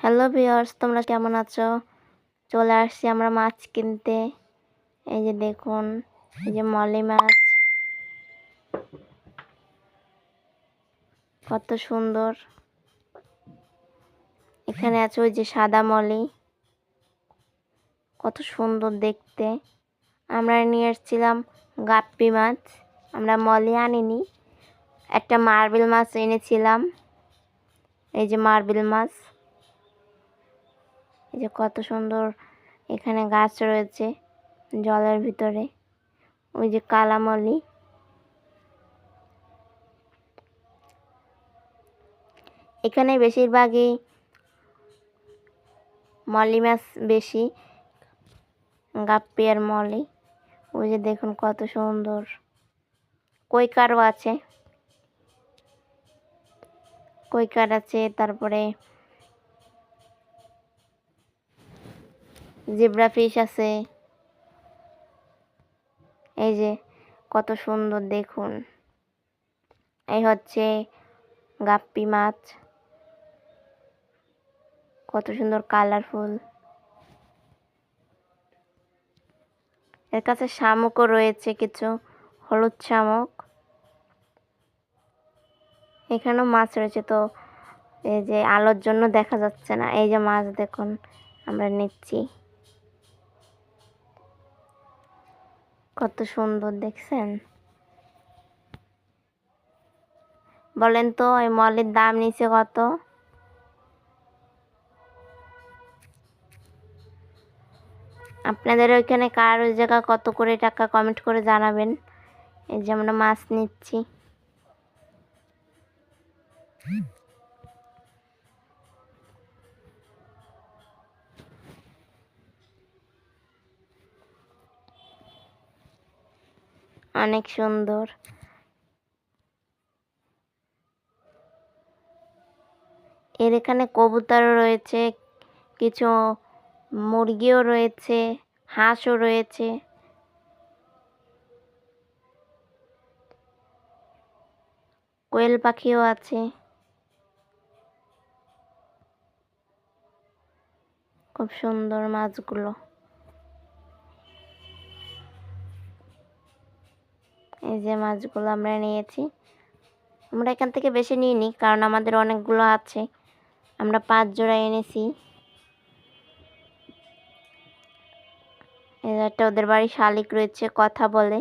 Hello viewers তোমরা কেমন আছো? চলে আসছি আমরা মাছ কিনতে। এই যে দেখুন, এই যে মলি মাছ। কত সুন্দর। এখানে আছে ওই যে সাদা মলি। কত সুন্দর দেখতে। আমরা নিয়ে এসেছিলাম গাপ্পি মাছ। আমরা মলি আনিনি। একটা মার্বেল মাছ এনেছিলাম। এই যে মার্বেল মাছ। এই যে কত সুন্দর এখানে গাছ রয়েছে জলের ভিতরে। ওই যে কালামলি। এখানে বেশিরভাগই মলি মাছ বেশি, গাপ্পি আর মলি ওই যে দেখুন কত সুন্দর। কৈকারও আছে। কৈকার আছে, তারপরে জেব্রা ফিশ আছে। এই যে, কত সুন্দর দেখুন। এই হচ্ছে গাপ্পি মাছ। কত সুন্দর কালারফুল এর কাছে শামুকও রয়েছে, কিছু হলুদ শামুক। এখানেও মাছ রয়েছে, তো এই যে আলোর জন্য দেখা যাচ্ছে না। এই যে মাছ দেখুন, আমরা নিচ্ছি। কত সুন্দর দেখছেন? বলেন তো এই মলের দাম নিচে কত? আপনাদের ওইখানে কার ওই জায়গা কত করে টাকা কমেন্ট করে জানাবেন। এই যে আমরা মাছ নিচ্ছি। অনেক সুন্দর। এর এখানে কবুতরও রয়েছে, কিছু মুরগিও রয়েছে, হাঁসও রয়েছে। কোয়েল পাখিও আছে। খুব সুন্দর মাছগুলো। এই যে মাছগুলো আমরা নিয়েছি। আমরা এখান থেকে বেশি নিইনি, কারণ আমাদের অনেকগুলো আছে। আমরা পাঁচ জোড়া এনেছি। এটা ওদের বাড়ি শালিক রয়েছে, কথা বলে।